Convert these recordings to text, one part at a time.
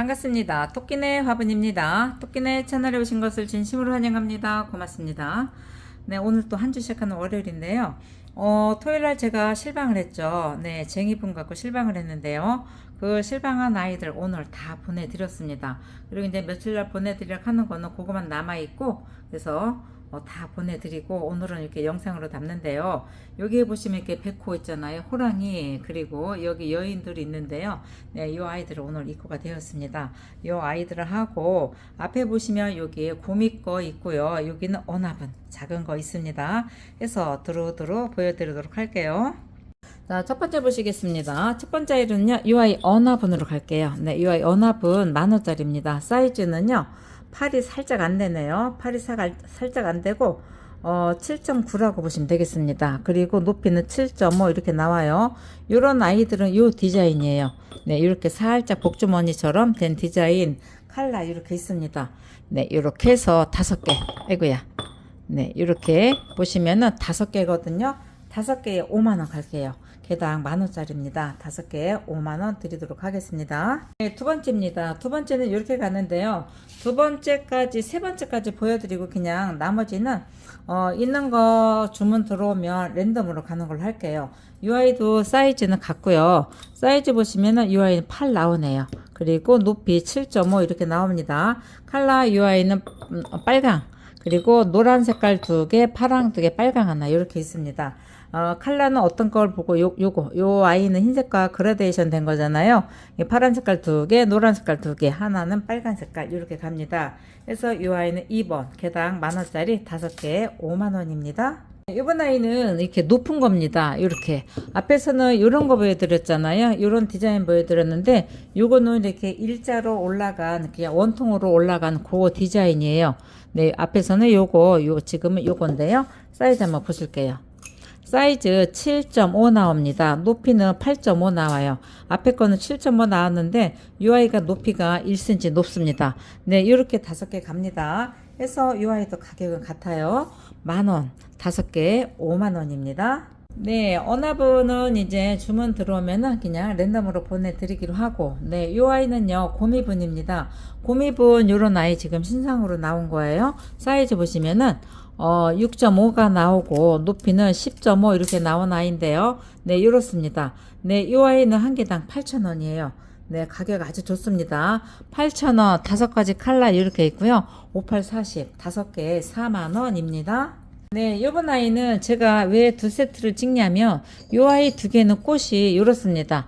반갑습니다. 토끼네 화분입니다. 토끼네 채널에 오신 것을 진심으로 환영합니다. 고맙습니다. 네, 오늘 또 한 주 시작하는 월요일인데요. 어, 토요일 날 제가 실방을 했죠. 네, 쟁이분 갖고 실방을 했는데요. 그 실방한 아이들 오늘 다 보내드렸습니다. 그리고 이제 며칠 날 보내드리려 하는 거는 그거만 남아있고, 그래서 어, 다 보내드리고 오늘은 이렇게 영상으로 담는데요. 여기에 보시면 이렇게 백호 있잖아요. 호랑이 그리고 여기 여인들이 있는데요. 네, 이 아이들은 오늘 입고가 되었습니다. 이 아이들을 하고 앞에 보시면 여기에 고미 거 있고요. 여기는 어나분 작은 거 있습니다. 해서 두루두루 보여드리도록 할게요. 자, 첫 번째 보시겠습니다. 첫 번째 아이는요, 이 아이 어나분으로 갈게요. 네, 이 아이 어나분 만원짜리입니다. 사이즈는요, 팔이 살짝 안 되네요. 팔이 살- 살짝 안 되고, 어, 7.9라고 보시면 되겠습니다. 그리고 높이는 7.5 이렇게 나와요. 요런 아이들은 요 디자인이에요. 네, 이렇게 살짝 복주머니처럼 된 디자인 칼라 이렇게 있습니다. 네, 이렇게 해서 다섯 개. 아이고야. 네, 이렇게 보시면은 다섯 개거든요. 다섯 개에 5만 원 갈게요. 개당 만 원짜리입니다. 다섯 개에 5만 원 드리도록 하겠습니다. 네, 두 번째입니다. 두 번째는 이렇게 가는데요. 두 번째까지 세 번째까지 보여드리고 그냥 나머지는 어, 있는 거 주문 들어오면 랜덤으로 가는 걸로 할게요. 이 아이도 사이즈는 같고요. 사이즈 보시면은 이 아이는 8 나오네요. 그리고 높이 7.5 이렇게 나옵니다. 칼라 이 아이는 음, 빨강. 그리고 노란 색깔 두 개, 파랑 두 개, 빨강 하나 이렇게 있습니다. 어, 칼라는 어떤 걸 보고 요 요거 요 아이는 흰색과 그라데이션 된 거잖아요. 이 파란 색깔 두 개, 노란 색깔 두 개, 하나는 빨간 색깔 이렇게 갑니다. 그래서 요 아이는 2번 개당 만 원짜리 다섯 개에 5만 원입니다. 이번 아이는 이렇게 높은 겁니다. 이렇게 앞에서는 이런 거 보여드렸잖아요. 이런 디자인 보여드렸는데 요거는 이렇게 일자로 올라간 그냥 원통으로 올라간 그 디자인이에요. 네 앞에서는 요거 요 지금은 요건데요. 사이즈 한번 보실게요. 사이즈 7.5 나옵니다. 높이는 8.5 나와요. 앞에 거는 7.5 나왔는데 이 아이가 높이가 1cm 높습니다. 네, 이렇게 다섯 개 갑니다. 해서 이 아이도 가격은 같아요. 만 원, 다섯 개에 5만 원입니다. 네, 어나분은 이제 주문 들어오면은 그냥 랜덤으로 보내드리기로 하고, 네, 이 아이는요, 고미분입니다. 고미분 요런 아이 지금 신상으로 나온 거예요. 사이즈 보시면은, 어, 6.5가 나오고, 높이는 10.5 이렇게 나온 아이인데요. 네, 이렇습니다. 네, 이 아이는 한 개당 8,000원이에요. 네, 가격 아주 좋습니다. 8,000원, 다섯 가지 칼라 이렇게 있고요. 58, 40, 다섯 개에 4만원입니다. 네, 요번 아이는 제가 왜 두 세트를 찍냐면, 요 아이 두 개는 꽃이 이렇습니다.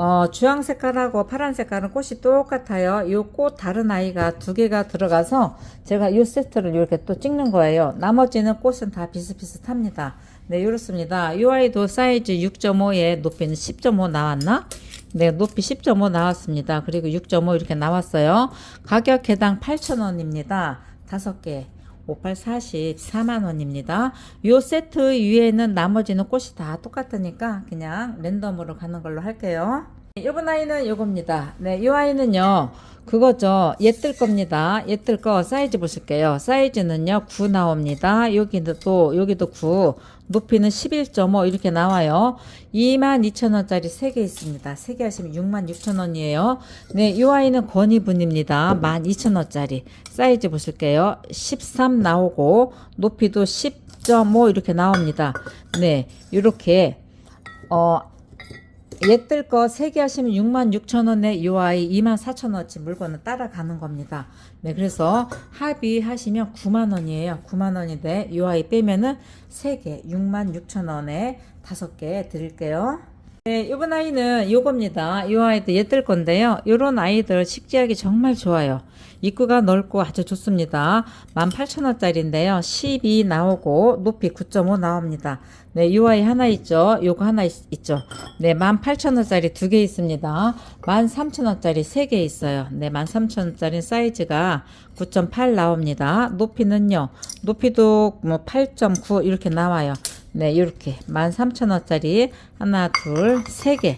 어, 주황 색깔하고 파란 색깔은 꽃이 똑같아요. 요꽃 다른 아이가 두 개가 들어가서 제가 요 세트를 이렇게 또 찍는 거예요. 나머지는 꽃은 다 비슷비슷합니다. 네, 이렇습니다. 요 아이도 사이즈 6.5에 높이는 10.5 나왔나? 네, 높이 10.5 나왔습니다. 그리고 6.5 이렇게 나왔어요. 가격 개당 8,000원입니다. 다섯 개. 58, 40, 4만원입니다. 요 세트 위에는 나머지는 꽃이 다 똑같으니까 그냥 랜덤으로 가는 걸로 할게요. 요번 아이는 요겁니다. 네, 요 아이는요, 그거죠. 얘 뜰 겁니다. 얘 뜰 거 사이즈 보실게요. 사이즈는요, 9 나옵니다. 여기도 또, 여기도 9. 높이는 11.5 이렇게 나와요. 22,000원짜리 3개 있습니다. 3개 하시면 66,000원이에요. 네, 이 아이는 권위분입니다. 12,000원짜리. 사이즈 보실게요. 13 나오고, 높이도 10.5 이렇게 나옵니다. 네, 이렇게, 어, 얘뜰 거 3개 하시면 66,000원에 이 아이 24,000원어치 물건은 따라가는 겁니다. 네, 그래서 합의하시면 9만원이에요. 9만원인데 이 아이 빼면은 3개 66,000원에 5개 드릴게요. 네, 이번 아이는 요겁니다. 이 아이도 얘뜰 건데요. 요런 아이들 식지하기 정말 좋아요. 입구가 넓고 아주 좋습니다. 18,000원짜리인데요. 12 나오고 높이 9.5 나옵니다. 네, 이 아이 하나 있죠. 요거 하나 있, 죠 네, 18,000원짜리 두 개 있습니다. 13,000원짜리 세 개 있어요. 네, 13,000원짜리 사이즈가 9.8 나옵니다. 높이는요. 높이도 뭐 8.9 이렇게 나와요. 네, 이렇게 13,000원짜리 하나, 둘, 세 개.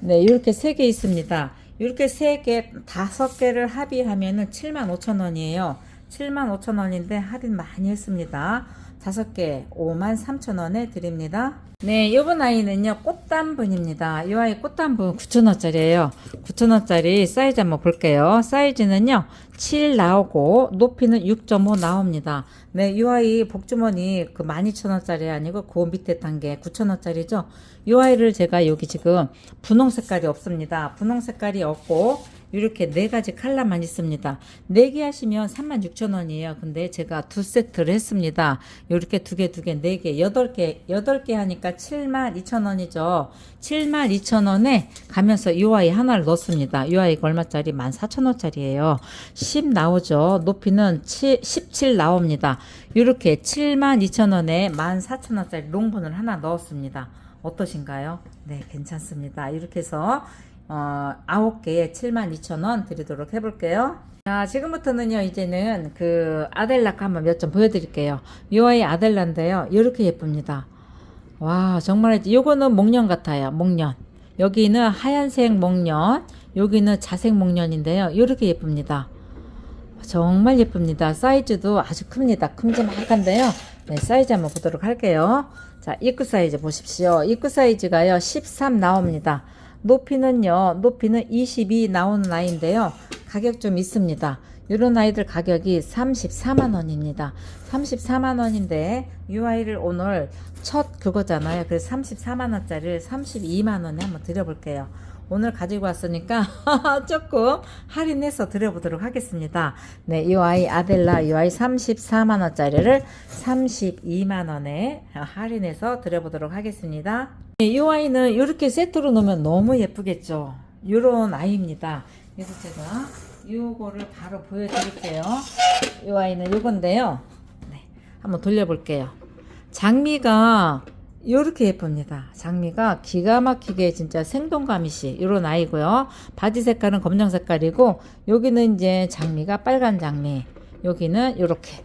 네, 이렇게 세 개 있습니다. 이렇게 세 개, 다섯 개를 합의하면은 75,000원이에요. 75,000원인데 할인 많이 했습니다. 다섯 개 53,000원에 드립니다. 네, 요번 아이는요, 꽃단분입니다. 이 아이 꽃단분 9,000원짜리예요 9,000원짜리 사이즈 한번 볼게요. 사이즈는요, 7 나오고, 높이는 6.5 나옵니다. 네, 이 아이 복주머니 그 12,000원짜리 아니고, 그 밑에 단계 9,000원짜리죠. 이 아이를 제가 여기 지금 분홍 색깔이 없습니다. 분홍 색깔이 없고, 이렇게 네 가지 컬러만 있습니다. 네 개 하시면 36,000원이에요. 근데 제가 두 세트를 했습니다. 이렇게 두 개, 두 개, 네 개, 여덟 개, 여덟 개 하니까 72,000원이죠. 72,000원에 가면서 이 아이 하나를 넣습니다. 이 아이가 얼마짜리? 14,000원짜리예요. 10 나오죠. 높이는 7, 17 나옵니다. 이렇게 72,000원에 14,000원짜리 롱분을 하나 넣었습니다. 어떠신가요? 네, 괜찮습니다. 이렇게 해서 어, 9개에 72,000원 드리도록 해볼게요. 자, 지금부터는요, 이제는 그 아델라카 한번 몇 점 보여드릴게요. 요 아이 아델라인데요. 이렇게 예쁩니다. 와, 정말, 요거는 목련 같아요. 목련. 여기는 하얀색 목련, 여기는 자색 목련인데요. 이렇게 예쁩니다. 정말 예쁩니다. 사이즈도 아주 큽니다. 큼지막한데요. 네, 사이즈 한번 보도록 할게요. 자, 입구 사이즈 보십시오. 입구 사이즈가요, 13 나옵니다. 높이는요, 높이는 22 나오는 아이인데요. 가격 좀 있습니다. 이런 아이들 가격이 34만 원입니다. 34만 원인데 이 아이를 오늘 첫 그거잖아요. 그래서 34만 원짜리를 32만 원에 한번 드려볼게요. 오늘 가지고 왔으니까 조금 할인해서 드려보도록 하겠습니다. 네, 이 아이 아델라 이 아이 34만 원짜리를 32만 원에 할인해서 드려보도록 하겠습니다. 네, 이 아이는 이렇게 세트로 놓으면 너무 예쁘겠죠. 이런 아이입니다. 그래서 제가 요거를 바로 보여드릴게요. 이 아이는 요건데요. 네, 한번 돌려볼게요. 장미가 이렇게 예쁩니다. 장미가 기가 막히게 진짜 생동감이시 이런 아이고요. 바지 색깔은 검정 색깔이고 여기는 이제 장미가 빨간 장미. 여기는 이렇게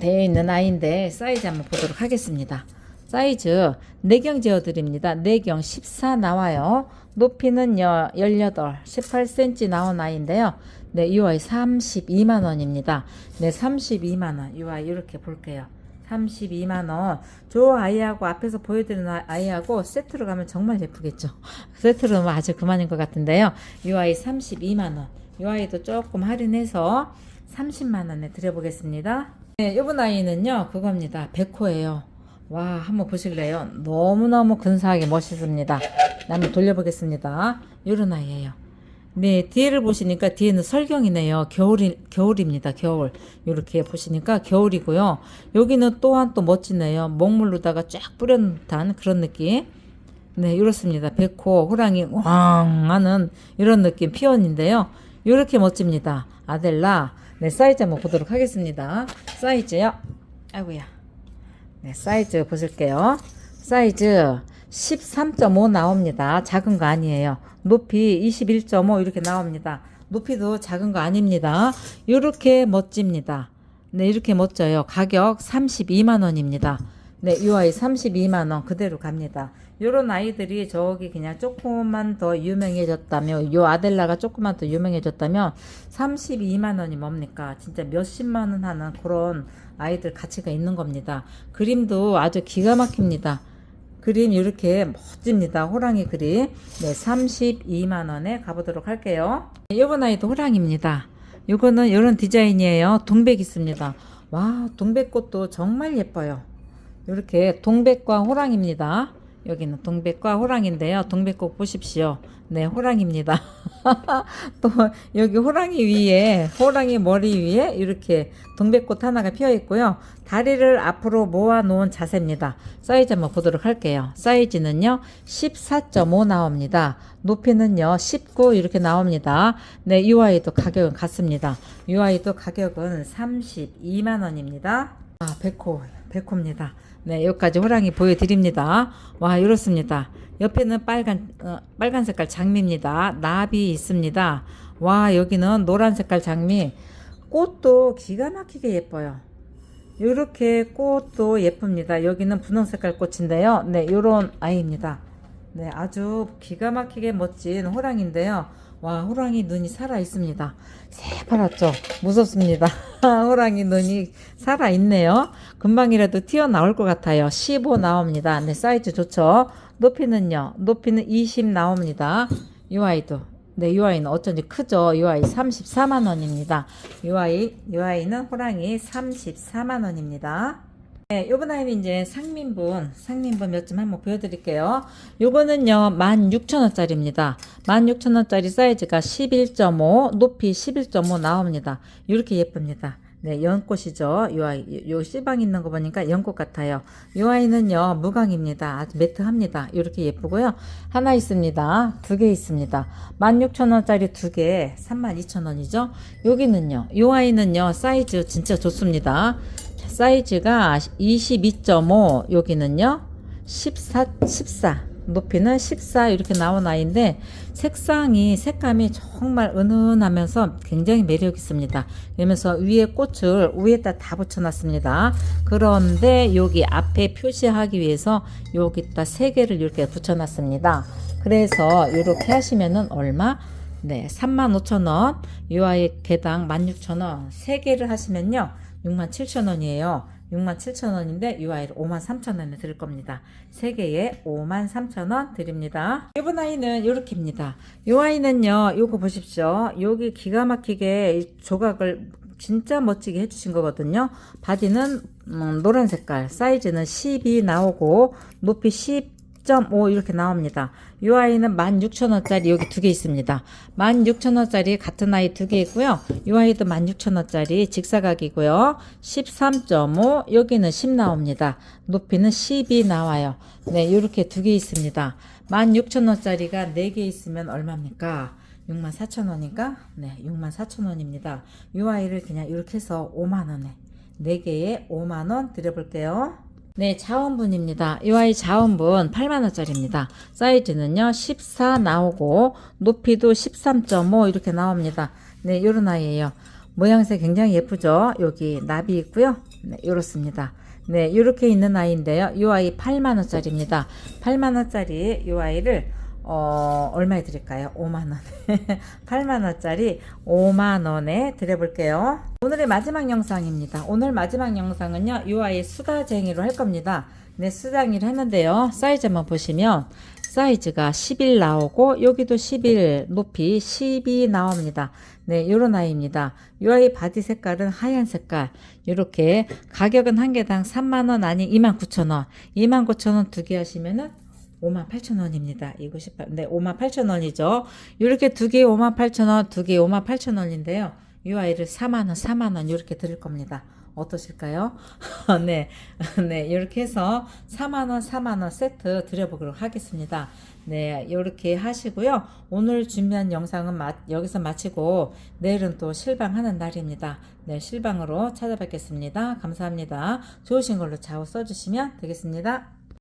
되어 있는 아이인데 사이즈 한번 보도록 하겠습니다. 사이즈 4경 재어드립니다. 4경 14 나와요. 높이는요 18, 18cm 나온 아이인데요. 네, 이 아이 32만원입니다. 네, 32만원. 이 아이 이렇게 볼게요. 32만원. 저 아이하고 앞에서 보여드리는 아- 아이하고 세트로 가면 정말 예쁘겠죠. 세트로 넣으면 아주 그만인 것 같은데요. 이 아이 32만원. 이 아이도 조금 할인해서 30만원에 드려보겠습니다. 네, 이번 아이는요, 그겁니다. 백호예요. 와, 한번 보실래요? 너무너무 근사하게 멋있습니다. 네, 한번 돌려보겠습니다. 이런 아이예요. 네, 뒤에를 보시니까 뒤에는 설경이네요. 겨울이, 겨울입니다. 겨울. 이렇게 보시니까 겨울이고요. 여기는 또한 또 멋지네요. 먹물로다가 쫙 뿌려놓은 듯한 그런 느낌. 네, 이렇습니다. 백호, 호랑이, 왕 하는 이런 느낌 피언인데요. 이렇게 멋집니다. 아델라. 네, 사이즈 한번 보도록 하겠습니다. 사이즈요. 아이고야. 네, 사이즈 보실게요. 사이즈 13.5 나옵니다. 작은 거 아니에요. 높이 21.5 이렇게 나옵니다. 높이도 작은 거 아닙니다. 이렇게 멋집니다. 네, 이렇게 멋져요. 가격 32만 원입니다. 네, 이 아이 32만 원 그대로 갑니다. 요런 아이들이 저기 그냥 조금만 더 유명해졌다면 요 아델라가 조금만 더 유명해졌다면 32만 원이 뭡니까? 진짜 몇십만 원 하는 그런 아이들 가치가 있는 겁니다. 그림도 아주 기가 막힙니다. 그림 이렇게 멋집니다. 호랑이 그림. 네, 32만 원에 가보도록 할게요. 이번 아이도 호랑입니다. 요거는 이런 디자인이에요. 동백 있습니다. 와, 동백꽃도 정말 예뻐요. 이렇게 동백과 호랑입니다. 여기는 동백과 호랑인데요. 동백꽃 보십시오. 네, 호랑입니다. 또 여기 호랑이 위에 호랑이 머리 위에 이렇게 동백꽃 하나가 피어 있고요. 다리를 앞으로 모아 놓은 자세입니다. 사이즈 한번 보도록 할게요. 사이즈는요. 14.5 나옵니다. 높이는요. 19 이렇게 나옵니다. 네, 이 아이도 가격은 같습니다. 이 아이도 가격은 32만 원입니다. 아, 백호, 백호입니다. 네, 여기까지 호랑이 보여드립니다. 와, 이렇습니다. 옆에는 빨간, 어, 빨간 색깔 장미입니다. 나비 있습니다. 와, 여기는 노란 색깔 장미. 꽃도 기가 막히게 예뻐요. 이렇게 꽃도 예쁩니다. 여기는 분홍 색깔 꽃인데요. 네, 요런 아이입니다. 네, 아주 기가 막히게 멋진 호랑인데요. 와, 호랑이 눈이 살아 있습니다. 새파랗죠? 무섭습니다. 호랑이 눈이 살아 있네요. 금방이라도 튀어나올 것 같아요. 15 나옵니다. 네, 사이즈 좋죠? 높이는요, 높이는 20 나옵니다. 이 아이도. 네, 이 아이는 어쩐지 크죠? 이 아이 34만 원입니다. 이 아이, 이 아이는 호랑이 34만 원입니다. 네, 요번 아이는 이제 상민분, 상민분 몇 점 한번 보여드릴게요. 요거는요, 16,000원짜리입니다. 16,000원짜리 사이즈가 11.5, 높이 11.5 나옵니다. 이렇게 예쁩니다. 네, 연꽃이죠. 요 아이, 요 씨방 있는 거 보니까 연꽃 같아요. 요 아이는요, 무광입니다. 아주 매트합니다. 이렇게 예쁘고요. 하나 있습니다. 두 개 있습니다. 16,000원짜리 두 개, 32,000원이죠. 여기는요, 요 아이는요, 사이즈 진짜 좋습니다. 사이즈가 22.5 여기는요 14 14 높이는 14 이렇게 나온 아이인데 색상이 색감이 정말 은은하면서 굉장히 매력 있습니다. 그러면서 위에 꽃을 위에다 다 붙여놨습니다. 그런데 여기 앞에 표시하기 위해서 여기다 세 개를 이렇게 붙여놨습니다. 그래서 이렇게 하시면은 얼마? 네, 35,000원. 이 아이 개당 16,000원. 세 개를 하시면요. 67,000원이에요. 67,000원인데 이 아이를 53,000원에 드릴 겁니다. 세 개에 53,000원 드립니다. 이번 아이는 이렇게입니다. 이 아이는요. 요거 보십시오. 여기 기가 막히게 이 조각을 진짜 멋지게 해주신 거거든요. 바디는 음, 노란 색깔, 사이즈는 12 나오고 높이 10 10.5 이렇게 나옵니다. 이 아이는 16,000원짜리 여기 두 개 있습니다. 16,000원짜리 같은 아이 두 개 있고요. 이 아이도 16,000원짜리 직사각이고요. 13.5 여기는 10 나옵니다. 높이는 12 나와요. 네, 이렇게 두 개 있습니다. 16,000원짜리가 네 개 있으면 얼마입니까? 64,000원인가? 네, 64,000원입니다. 이 아이를 그냥 이렇게 해서 5만원에 4개에 5만원 드려볼게요. 네, 자원분입니다. 이 아이 자원분 8만원짜리입니다. 사이즈는요, 14 나오고, 높이도 13.5 이렇게 나옵니다. 네, 요런 아이예요. 모양새 굉장히 예쁘죠? 여기 나비 있고요. 네, 요렇습니다. 네, 요렇게 있는 아이인데요. 이 아이 8만원짜리입니다. 8만원짜리 이 아이를 어, 얼마에 드릴까요? 5만원. 8만원짜리 5만원에 드려볼게요. 오늘의 마지막 영상입니다. 오늘 마지막 영상은요, 이 아이 수다쟁이로 할 겁니다. 네, 수다쟁이를 했는데요. 사이즈 한번 보시면, 사이즈가 11 나오고, 여기도 11, 높이 12 나옵니다. 네, 요런 아이입니다. 이 아이 바디 색깔은 하얀 색깔. 요렇게, 가격은 한 개당 3만원 아니 29,000원. 29,000원 두 개 하시면은 58,000원입니다. 이거 18, 네, 58,000원이죠. 이렇게 두 개에 58,000원, 두 개에 58,000원인데요. 이 아이를 4만원, 4만원 이렇게 드릴 겁니다. 어떠실까요? 네, 네, 이렇게 해서 4만원, 4만원 세트 드려보도록 하겠습니다. 네, 이렇게 하시고요. 오늘 준비한 영상은 마, 여기서 마치고 내일은 또 실방하는 날입니다. 네, 실방으로 찾아뵙겠습니다. 감사합니다. 좋으신 걸로 좌우 써주시면 되겠습니다.